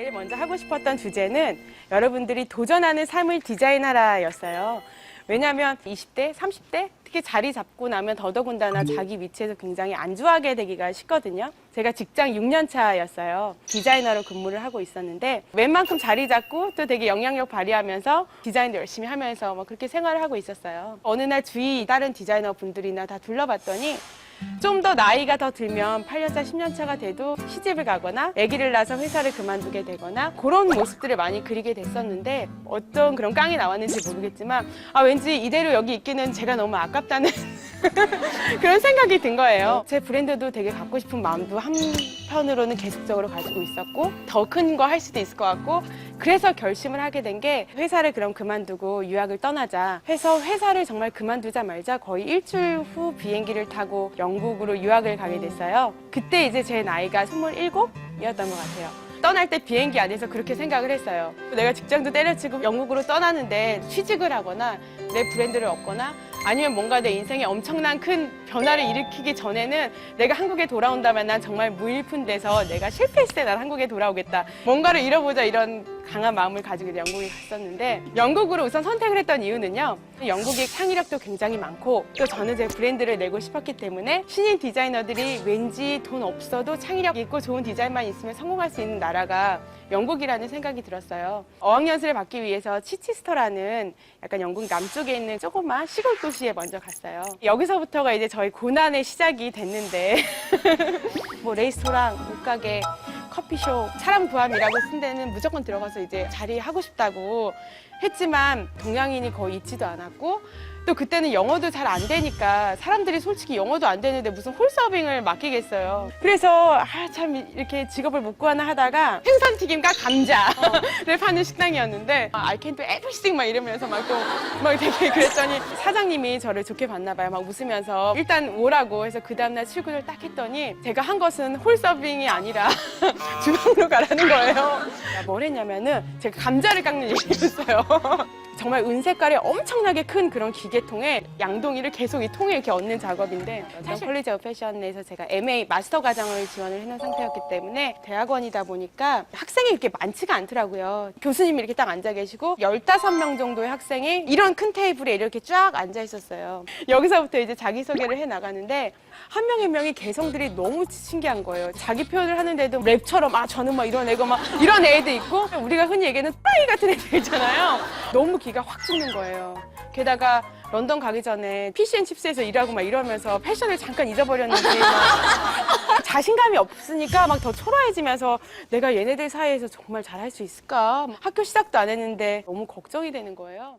제일 먼저 하고 싶었던 주제는 여러분들이 도전하는 삶을 디자인하라였어요. 왜냐하면 20대, 30대 특히 자리 잡고 나면 더더군다나 자기 위치에서 굉장히 안주하게 되기가 쉽거든요. 제가 직장 6년 차였어요. 디자이너로 근무를 하고 있었는데 웬만큼 자리 잡고 또 되게 영향력 발휘하면서 디자인도 열심히 하면서 뭐 그렇게 생활을 하고 있었어요. 어느 날 주위 다른 디자이너 분들이나 다 둘러봤더니 좀 더 나이가 더 들면 8년차, 10년차가 돼도 시집을 가거나 아기를 낳아서 회사를 그만두게 되거나 그런 모습들을 많이 그리게 됐었는데 어떤 그런 깡이 나왔는지 모르겠지만 아 왠지 이대로 여기 있기는 제가 너무 아깝다는 그런 생각이 든 거예요. 제 브랜드도 되게 갖고 싶은 마음도 한 편으로는 계속적으로 가지고 있었고 더 큰 거 할 수도 있을 것 같고 그래서 결심을 하게 된 게 회사를 그럼 그만두고 유학을 떠나자 해서 회사를 정말 그만두자 말자 거의 일주일 후 비행기를 타고 영국으로 유학을 가게 됐어요. 그때 이제 제 나이가 27이었던 것 같아요. 떠날 때 비행기 안에서 그렇게 생각을 했어요. 내가 직장도 때려치고 영국으로 떠나는데 취직을 하거나 내 브랜드를 얻거나 아니면 뭔가 내 인생에 엄청난 큰 변화를 일으키기 전에는 내가 한국에 돌아온다면 난 정말 무일푼 돼서 내가 실패했을 때 난 한국에 돌아오겠다. 뭔가를 잃어보자 이런 강한 마음을 가지고 영국에 갔었는데 영국으로 우선 선택을 했던 이유는요. 영국의 창의력도 굉장히 많고 또 저는 제 브랜드를 내고 싶었기 때문에 신인 디자이너들이 왠지 돈 없어도 창의력 있고 좋은 디자인만 있으면 성공할 수 있는 나라가 영국이라는 생각이 들었어요. 어학연수를 받기 위해서 치치스터라는 약간 영국 남쪽에 있는 조그만 시골 도시에 먼저 갔어요. 여기서부터가 이제 저희 고난의 시작이 됐는데 뭐 레스토랑, 옷가게, 커피숍, 사람 구함이라고 쓴 데는 무조건 들어가서 이제 자리 하고 싶다고 했지만 동양인이 거의 있지도 않았고 또 그때는 영어도 잘 안 되니까 사람들이 솔직히 영어도 안 되는데 무슨 홀서빙을 맡기겠어요. 그래서 아 참 이렇게 직업을 못 구하나 하다가 생선 튀김과 감자를 파는 식당이었는데 아, I can do everything 막 이러면서 막 또막 되게 그랬더니 사장님이 저를 좋게 봤나 봐요. 막 웃으면서 일단 오라고 해서 그 다음날 출근을 딱 했더니 제가 한 것은 홀서빙이 아니라 주방으로 가라는 거예요. 뭘 했냐면은 제가 감자를 깎는 일이었어요. 정말 은색깔의 엄청나게 큰 그런 기계 통에 양동이를 계속 이 통에 이렇게 얹는 작업인데 사실 오브 패션에서 제가 MA 마스터 과정을 지원을 해놓은 상태였기 때문에 대학원이다 보니까 학생이 이렇게 많지가 않더라고요. 교수님이 이렇게 딱 앉아 계시고 15명 정도의 학생이 이런 큰 테이블에 이렇게 쫙 앉아 있었어요. 여기서부터 이제 자기소개를 해 나가는데 한 명의 명이 개성들이 너무 신기한 거예요. 자기 표현을 하는데도 랩처럼 아 저는 막 이런 애고 막 이런 애도 있고 우리가 흔히 얘기하는 또라이 같은 애들 있잖아요. 너무 기가 확 죽는 거예요. 게다가 런던 가기 전에 피시앤칩스에서 일하고 막 이러면서 패션을 잠깐 잊어버렸는지 막 자신감이 없으니까 막 더 초라해지면서 내가 얘네들 사이에서 정말 잘할 수 있을까? 학교 시작도 안 했는데 너무 걱정이 되는 거예요.